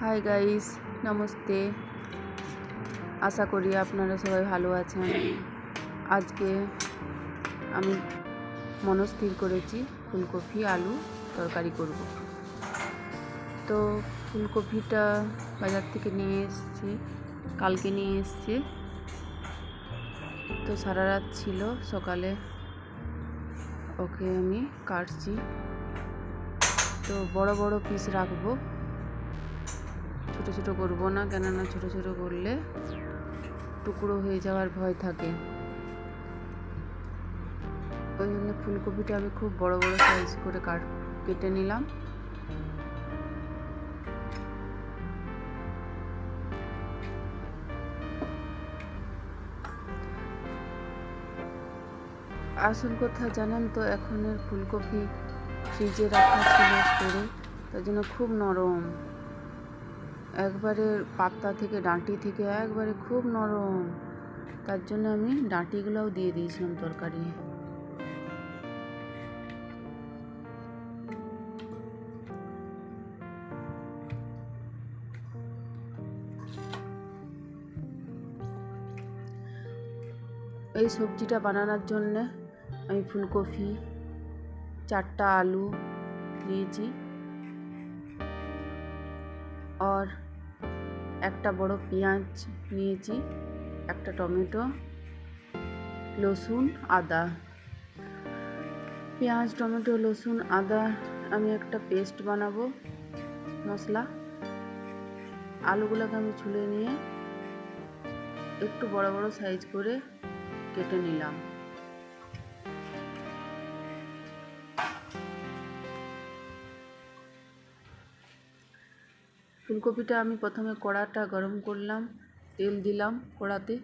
Hi guys namaste. আশা করি আপনারা সবাই ভালো আছেন। আজকে আমি মনস্থির করেছি ফুলকপি, আলু তরকারি করব। তো ফুলকপিটা বাজার থেকে নিয়ে এসেছি, কালকে নিয়ে এসেছি। তো সারা রাত ছিল, সকালে ওকে আমি কাটছি। তো বড় বড় পিস রাখব। ছোট ছোট করব না, কেননা ছোট ছোট করলে টুকরো হয়ে যাওয়ার ভয় থাকে। ওই জন্য ফুলকপিটা আমি খুব বড় বড় সাইজ করে কাট, কেটে নিলাম। আসল কথা জানেন তো, এখনের ফুলকপি ফ্রিজে রাখা ছিল করে তার জন্য খুব নরম। একবারে পাতা থেকে, ডাঁটি থেকে একবারে খুব নরম। তার জন্য আমি ডাঁটিগুলোও দিয়ে দিয়েছিলাম তরকারি। এই সবজিটা বানানোর জন্যে আমি ফুলকপি, চারটা আলু নিয়েছি আর একটা বড় পেঁয়াজ নিয়েছি, একটা টমেটো লসুন আদা। পেঁয়াজ, টমেটো লসুন আদা আমি একটা পেস্ট বানাবো, মশলা। আলুগুলোকে আমি ছুলে নিয়ে একটু বড় বড় সাইজ করে কেটে নিলাম। ফুলকপিটা আমি প্রথমে কড়াটা গরম করলাম, তেল দিলাম কড়াতে।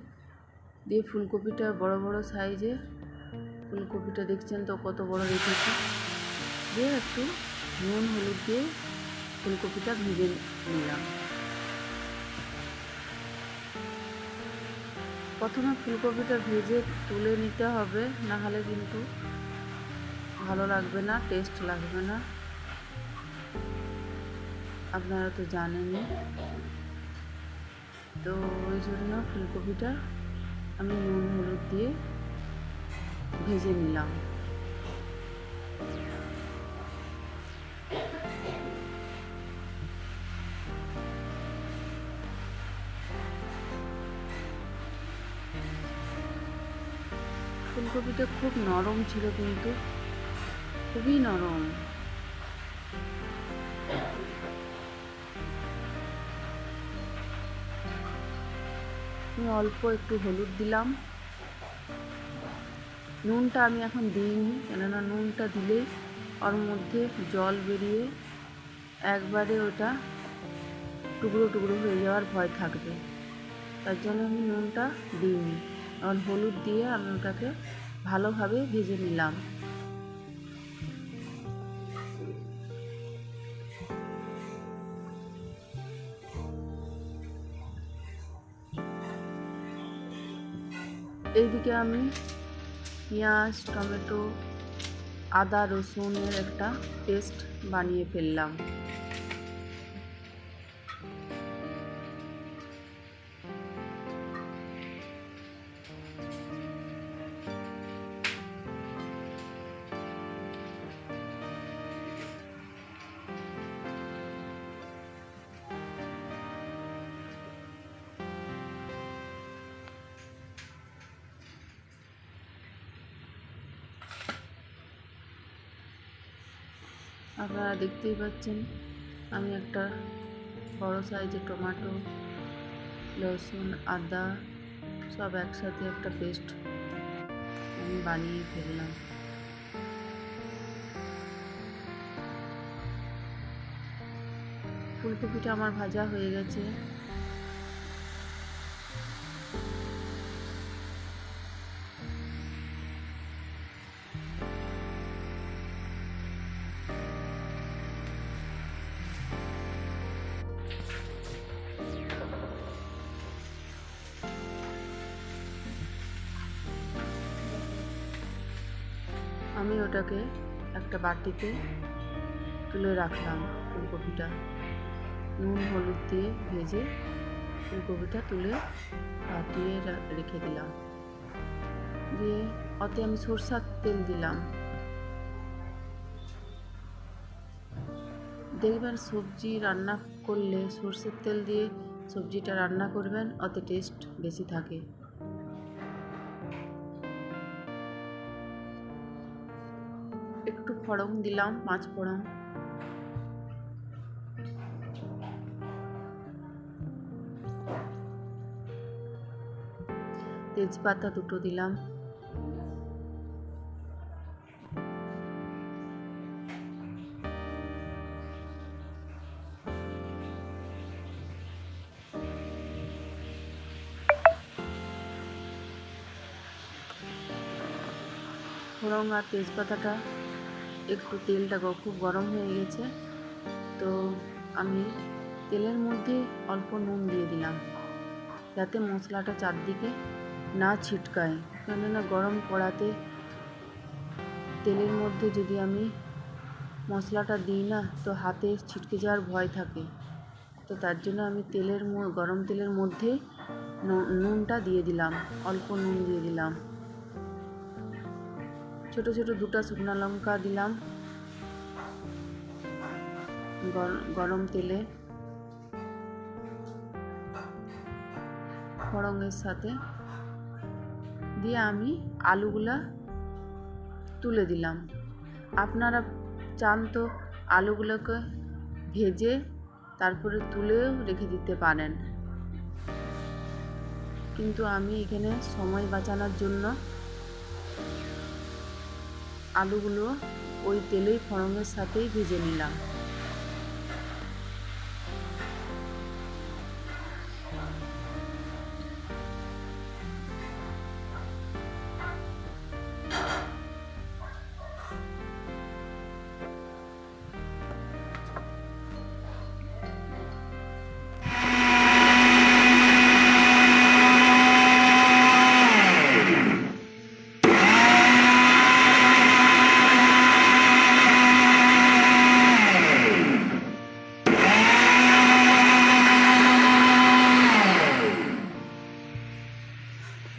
দিয়ে ফুলকপিটা বড় বড় সাইজে, ফুলকপিটা দেখছেন তো কত বড় রেখেছি। দিয়ে একটু নুন, হলুদ দিয়ে ফুলকপিটা ভেজে নিলাম। প্রথমে ফুলকপিটা ভেজে তুলে নিতে হবে না হলে কিন্তু ভালো লাগবে না, টেস্ট লাগবে না। আপনারা তো জানেনই। তো ওই জন্য ফুলকপিটা আমি নুন, হলুদ দিয়ে ভেজে নিলাম। ফুলকপিটা খুব নরম ছিল কিন্তু, খুবই নরম। আমি অল্প একটু হলুদ দিলাম। নুনটা আমি এখন দিইনি, কেননা নুনটা দিলে ওর মধ্যে জল বেরিয়ে একবারে ওটা টুকরো টুকরো হয়ে যাওয়ার ভয় থাকবে। তার জন্য আমি নুনটা দিইনি। এখন হলুদ দিয়ে আমি ওটাকে ভালোভাবে ভেজে নিলাম। এইদিকে আমি? পেঁয়াজ টমেটো আদা রসুনের একটা পেস্ট বানিয়ে ফেললাম। আপনারা দেখতেই পাচ্ছেন, আমি একটা বড় সাইজের টমেটো লসুন আদা সব একসাথে একটা পেস্ট আমি বানিয়ে ফেললাম। ফুলকপিটা আমার ভাজা হয়ে গেছে। আমি ওটাকে একটা বাটিতে তুলে রাখলাম ফুলকপিটা। নুন, হলুদ দিয়ে ভেজে ফুলকপিটা তুলে রা- রেখে দিলাম। দিয়ে অতে আমি সরষার তেল দিলাম। দেখবেন সবজি রান্না করলে সর্ষের তেল দিয়ে সবজিটা রান্না করবেন অতে টেস্ট বেশি থাকে। একটু ফড়ং দিলাম পাঁচ ফড়ং তেজপাতা দুটো দিলাম। ফোড়ন আর তেজপাতাটা একটু তেলটা খুব গরম হয়ে গেছে। তো আমি তেলের মধ্যে অল্প নুন দিয়ে দিলাম, যাতে মশলাটা চারদিকে না ছিটকায়। কেননা গরম কড়াতে তেলের মধ্যে যদি আমি মশলাটা দিই না, তো হাতে ছিটকে যাওয়ার ভয় থাকে। তো তার জন্য আমি তেলের গরম তেলের মধ্যে নুনটা দিয়ে দিলাম, অল্প নুন দিয়ে দিলাম। ছোট ছোট দুটো শুকনো লঙ্কা দিলাম। গর- গরম তেলে। ফড়ঙের সাথে দিয়ে আমি আলুগুলা তুলে দিলাম। আপনারা চান তো আলুগুলোকে ভেজে তারপরে তুলেও রেখে দিতে পারেন। কিন্তু আমি এখানে সময় বাঁচানোর জন্য আলুগুলো ওই তেলেই ফড়ঙের সাথেই ভেজে নিলাম।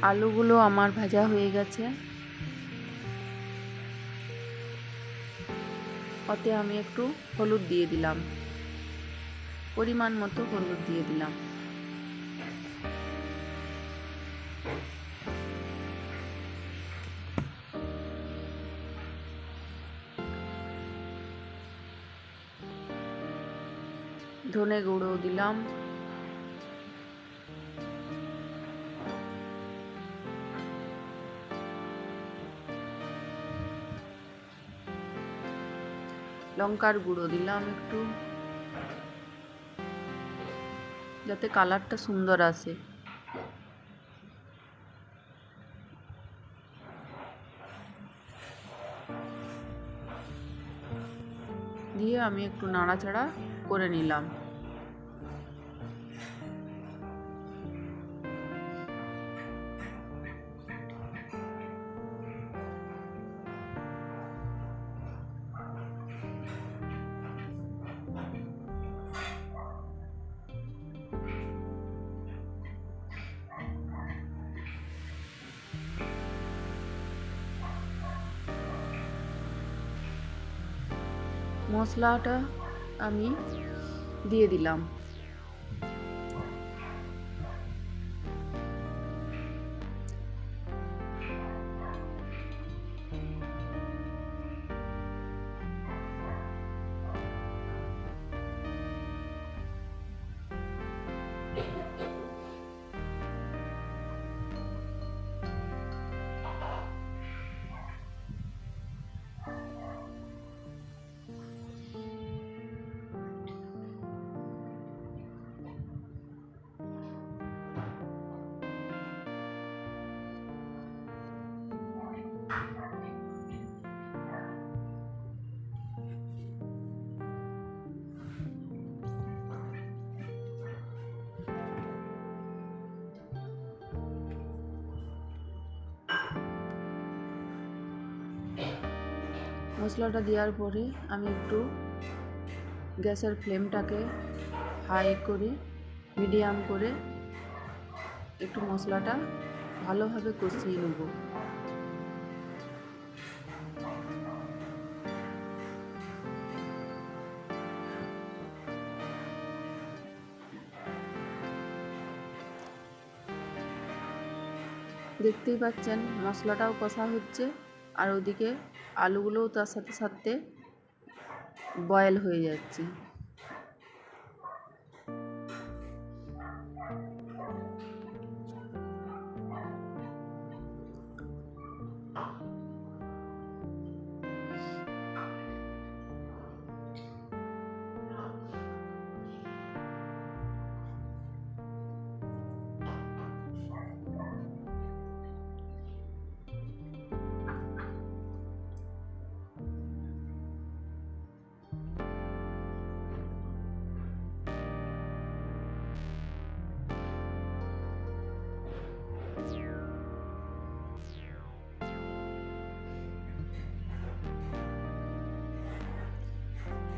আলুগুলো আমার ভাজা হয়ে গেছে। ওতে আমি একটু হলুদ দিয়ে দিলাম। পরিমাণ মতো হলুদ দিয়ে দিলাম। ধনে গুঁড়ো দিলাম। লঙ্কার গুঁড়ো দিলাম একটু। যাতে কালারটা সুন্দর আসে। দিয়ে আমি একটু নাড়াচাড়া করে নিলাম। মশলাটা আমি দিয়ে দিলাম। মশলাটা দেওয়ার পরে আমি একটু গ্যাসের ফ্লেমটাকে হাই করে, মিডিয়াম করে একটু মশলাটা ভালোভাবে কষিয়ে নেব। দেখতেই পাচ্ছেন মশলাটাও কষা হচ্ছে, আর ওদিকে আলুগুলোও তার সাথে সাথে বয়েল হয়ে যাচ্ছে।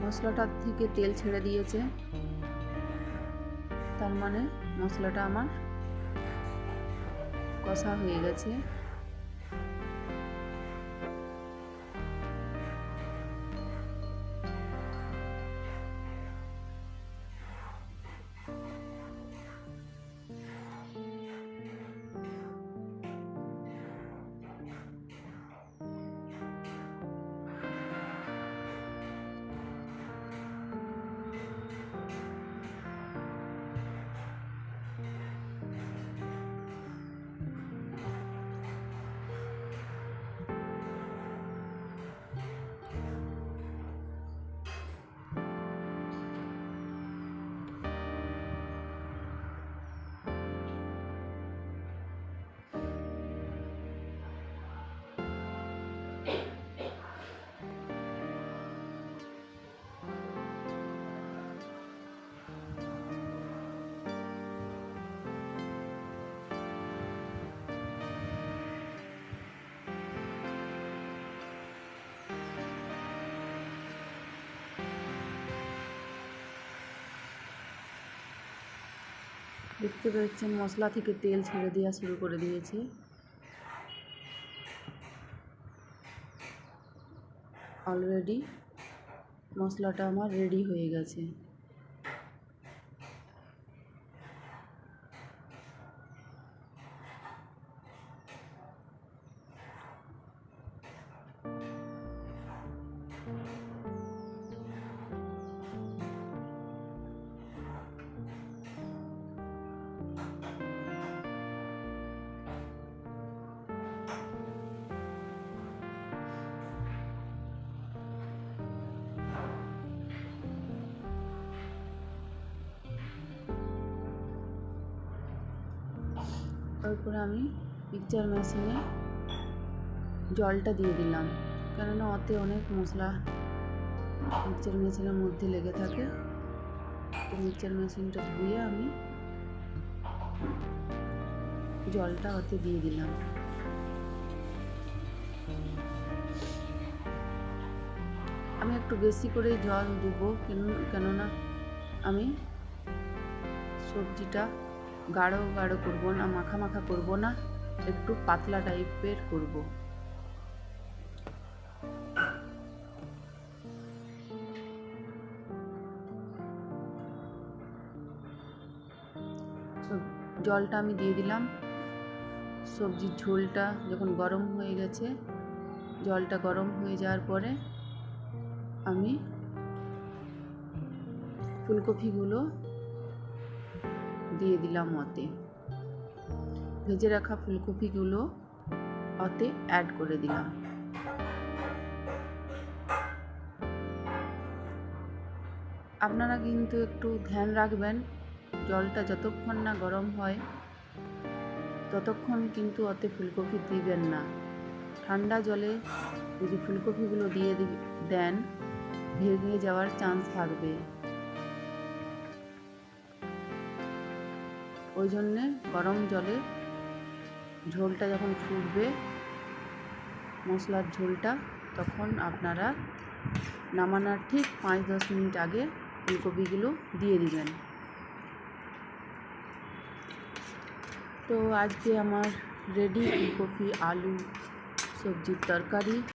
মশলাটার থেকে তেল ছেড়ে দিয়েছে। তার মানে মশলাটা আমার কষা হয়ে গেছে। দেখতে পাচ্ছেন, মশলা থেকে তেল ছেড়ে দেওয়া শুরু করে দিয়েছে। অলরেডি মশলাটা আমার রেডি হয়ে গেছে। তারপরে আমি মিক্সচার মেশিনে জলটা দিয়ে দিলাম। কেননা ওতে অনেক মশলা মিক্সচার মেশিনের মধ্যে লেগে থাকে। তো মিক্সচার মেশিনটা ধুয়ে আমি জলটা ওতে দিয়ে দিলাম। আমি একটু বেশি করে জল দেবো, কেন, কেননা আমি সবজিটা গাঢ় গাঢ় করব না, মাখা মাখা করব না, একটু পাতলা টাইপের করব। জলটা আমি দিয়ে দিলাম। সবজির ঝোলটা যখন গরম হয়ে গেছে, জলটা গরম হয়ে যাওয়ার পরে আমি ফুলকপিগুলো দিয়ে দিলাম ওতে ভেজে রাখা ফুলকপিগুলো ওতে অ্যাড করে দিলাম। আপনারা কিন্তু একটু ধ্যান রাখবেন, জলটা যতক্ষণ না গরম হয়, ততক্ষণ কিন্তু ওতে ফুলকপি দিবেন না। ঠান্ডা জলে যদি ফুলকপিগুলো দিয়ে দেন, ভেঙে যাওয়ার চান্স থাকবে। ওই জন্যে গরম জলে ঝোলটা যখন ফুটবে, মশলার ঝোলটা, তখন আপনারা নামানোর ঠিক পাঁচ দশ মিনিট আগে ফুলকপিগুলো দিয়ে দিবেন। তো আজকে আমার রেডি ফুলকপি, আলু, সবজির তরকারি।